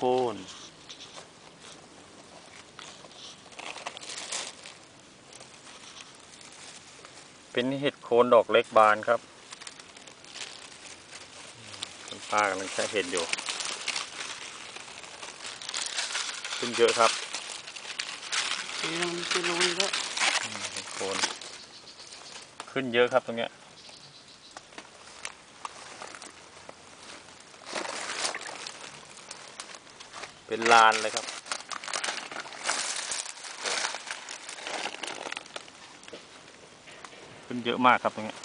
โคนเป็นเห็ดโคนดอกเล็กบานครับคุณป้ากำลังใช้เห็ดอยู่ ขึ้นเยอะครับเดี๋ยวมันจะลงแล้วเห็ดโคน ขึ้นเยอะครับตรงเนี้ย เป็นลานเลยครับ ขึ้นเยอะมากครับตรงเนี้ย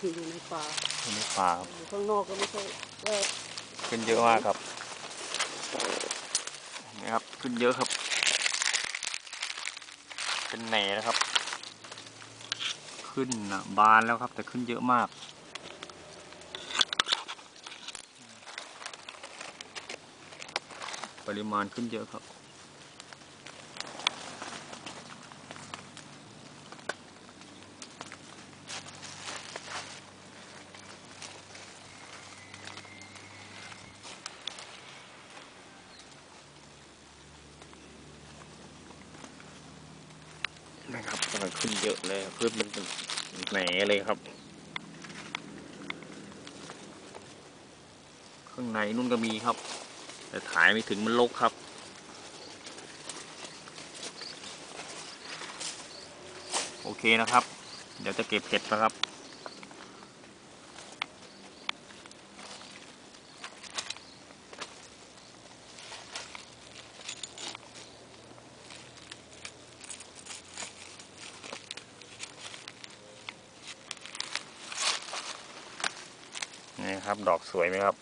อยู่ในป่าอยู่ในป่าครับอยู่ข้างนอกก็ไม่ใช่ก็ขึ้นเยอะมากครับนี่ครับ ขึ้นเยอะครับ เป็นแหน่นะครับ ขึ้นนะบานแล้วครับ แต่ขึ้นเยอะมาก ปริมาณขึ้นเยอะครับ นะครับกำลังขึ้นเยอะเลยพืชมันแหนเลยครับ ข้างในนู่นก็มีครับ แต่ถ่ายไม่ถึงมันลกครับ โอเคนะครับ เดี๋ยวจะเก็บเห็ดนะครับนี่ครับ ดอกสวยไหมครับ